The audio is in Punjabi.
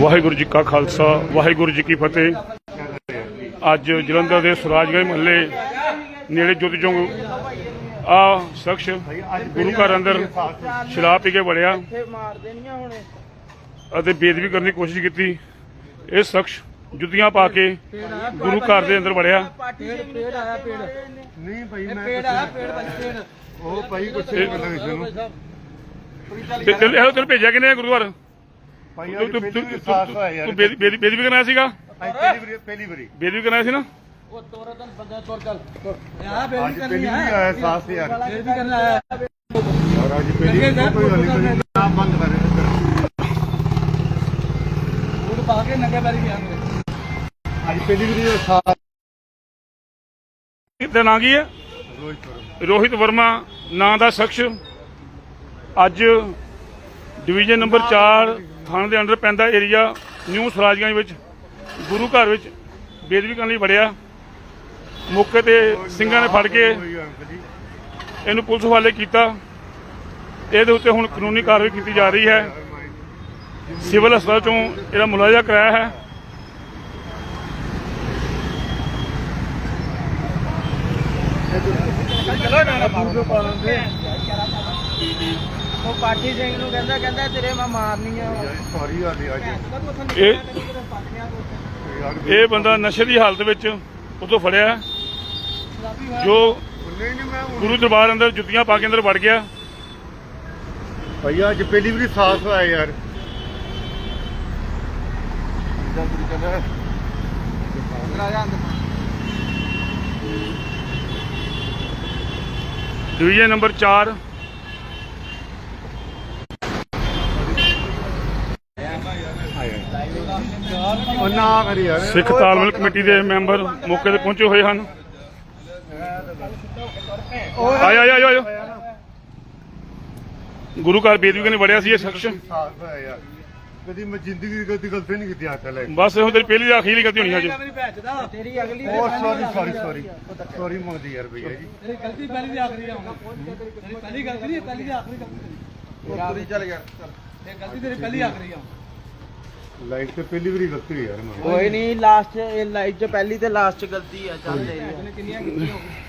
ਵਾਹਿਗੁਰੂ ਜੀ ਕਾ ਖਾਲਸਾ, ਵਾਹਿਗੁਰੂ ਜੀ ਕੀ ਫਤਿਹ। ਅੱਜ ਜਲੰਧਰ ਦੇ ਸੁਰਾਜਗੰਜ ਮਹੱਲੇ ਨੇੜੇ ਜੋਤੀ ਚੌਂਕ ਆ ਸ਼ਖਸ ਗੁਰੂ ਘਰ ਅੰਦਰ ਸ਼ਰਾਬ ਪੀ ਕੇ ਵੜਿਆ ਅਤੇ ਬੇਦਬੀ ਕਰਨ ਦੀ ਕੋਸ਼ਿਸ਼ ਕੀਤੀ। ਇਹ ਸ਼ਖਸ ਜੁੱਤੀਆਂ ਪਾ ਕੇ ਗੁਰੂ ਘਰ ਦੇ ਅੰਦਰ ਵੜਿਆ। ਪਾਰਟੀ ਦੇ ਪੇੜ ਆਇਆ ਪੇੜ ਨਹੀਂ ਭਾਈ ਮੈਂ ਪੇੜ ਆਇਆ ਪੇੜ ਬਣ ਪੇੜ ਉਹ ਭਾਈ ਕੁਛ ਨਹੀਂ ਪਤਾ ਕਿਸੇ ਨੂੰ ਤੇ ਤੈਨੂੰ ਭੇਜਿਆ ਕਿਨੇ ਗੁਰਦੁਆਰ? ਭਾਈ ਤੂੰ ਤੂੰ ਤੂੰ- ਯਾਰ। ਤੂੰ ਬੇਦ- ਬੇਦ- ਬੇਦਬੀ ਕਰਨ ਆਇਆ ਸੀਗਾ? ਪਹਿਲੀ ਵਾਰੀ ਪਹਿਲੀ ਵਾਰੀ। ਬੇਦਬੀ ਕਰਨ ਆਇਆ ਸੀ ਨਾ? ਉਹ ਤੋਰਾ ਤਨ ਬੰਦਾ ਤੋਰ ਚੱਲ। ਆ ਅੱਜ ਪਹਿਲੀ ਵਾਰੀ ਆਇਆ ਸਾਥ ਯਾਰ। ਵੀ ਕਰਨ ਆਇਆ ਔਰ ਅੱਜ ਪਹਿਲੀ ਕੋਈ ਗੱਲ ਨਹੀਂ। ਨਾ ਬੰਦ ਕਰ ਉਹ ਪਾ ਕੇ ਨੰਗੇ ਪੈਰੀ ਗਿਆ ਮੇਰੇ। ਅੱਜ ਪਹਿਲੀ ਵਾਰੀ ਸਾਥ ਇਹਦਾ ਨਾਂ ਕੀ ਹੈ? ਰੋਹਿਤ ਵਰਮਾ। ਨਾਂ ਦਾ ਸ਼ਖਸ। ਅੱਜ ਡਿਵੀਜ਼ਨ ਨੰਬਰ 4 ਥਾਣੇ ਦੇ ਅੰਡਰ ਪੈਂਦਾ ਏਰੀਆ ਨਿਊ ਸਰਾਜਗੰਜ ਵਿੱਚ ਗੁਰੂ ਘਰ ਵਿੱਚ ਬੇਦਬੀ ਕਰਨ ਲਈ ਵੜਿਆ। ਮੌਕੇ ਤੇ ਸਿੰਘਾਂ ਨੇ ਫੜ ਕੇ ਇਹਨੂੰ ਪੁਲਿਸ ਹਵਾਲੇ ਕੀਤਾ। ਇਹਦੇ ਉੱਤੇ ਹੁਣ ਕਾਨੂੰਨੀ ਕਾਰਵਾਈ ਕੀਤੀ ਜਾ ਰਹੀ ਹੈ। ਸਿਵਲ ਹਸਪਤਾਲ ਚੋਂ ਇਹਦਾ ਮੁਲਾਜ਼ਾ ਕਰਾਇਆ ਹੈ। ਉਹ ਪਾਠੀ ਸਿੰਘ ਨੂੰ ਕਹਿੰਦਾ ਕਹਿੰਦਾ ਤੇਰੇ ਮੈਂ ਮਾਰਨੀ ਆ। ਸੌਰੀ ਆ ਅੱਜ। ਇਹ ਯਾਰ ਇਹ ਬੰਦਾ ਨਸ਼ੇ ਦੀ ਹਾਲਤ ਵਿੱਚ ਉਦੋਂ ਫੜਿਆ। ਜੋ ਨਹੀਂ ਨਹੀਂ ਮੈਂ ਗੁਰੂ ਦਰਬਾਰ ਅੰਦਰ ਜੁੱਤੀਆਂ ਪਾ ਕੇ ਅੰਦਰ ਵੜ ਗਿਆ। ਭਾਈ ਅੱਜ ਪਹਿਲੀ ਵਾਰੀ ਸਾਥ ਹੋਇਆ ਯਾਰ। ਡਿਵੀਜ਼ਨ ਨੰਬਰ 4 ਉਹ ਨਾ ਕਰੀ ਯਾਰ ਸਿੱਖ ਤਾਲਮੇਲ ਕਮੇਟੀ ਦੇ ਮੈਂਬਰ ਮੌਕੇ ਤੇ ਪਹੁੰਚੇ ਹੋਏ ਹਨ। ਆਇਆ ਆਇਆ ਆਇਆ ਗੁਰੂ ਘਰ ਬੇਦਬੀ ਕਰਨੇ ਵੜਿਆ ਸੀ ਇਹ ਸ਼ਖਸ। ਕਦੀ ਮੈਂ ਜ਼ਿੰਦਗੀ ਦੀ ਕਦੀ ਗਲਤੀ ਨਹੀਂ ਕੀਤੀ ਹੱਥ ਲੈ ਬਸ ਇਹੋ ਤੇਰੀ ਪਹਿਲੀ ਆਖਰੀ ਗਲਤੀ ਹੋਣੀ ਅੱਜ। ਤੇਰੀ ਅਗਲੀ ਉਹ ਸੌਰੀ ਸੌਰੀ ਸੌਰੀ ਸੌਰੀ ਮੰਗਦੀ ਯਾਰ ਭਈਆ ਜੀ। ਤੇਰੀ ਗਲਤੀ ਪਹਿਲੀ ਦੀ ਆਖਰੀ ਆ ਤੇਰੀ ਪਹਿਲੀ ਗਲਤੀ ਨਹੀਂ ਪਹਿਲੀ ਦੀ ਆਖਰੀ ਗਲਤੀ। ਤੇਰੀ ਚੱਲ ਯਾਰ ਇਹ ਗਲਤੀ ਤੇਰੀ ਪਹਿਲੀ ਆਖਰੀ ਆ ਲਾਈਫ ਤੇ ਪਹਿਲੀ ਵਾਰੀ ਗਲਤੀ ਹੋਈ ਯਾਰ ਮੈਂ ਕੋਈ ਨਹੀਂ ਲਾਸਟ ਇਹ ਲਾਈਫ ਚ ਪਹਿਲੀ ਤੇ ਲਾਸਟ ਚ ਗਲਤੀ ਆ ਚੱਲ ਜਾਈ ਕਿੰਨੀਆਂ ਗਲਤੀਆਂ ਹੋ ਗਈਆਂ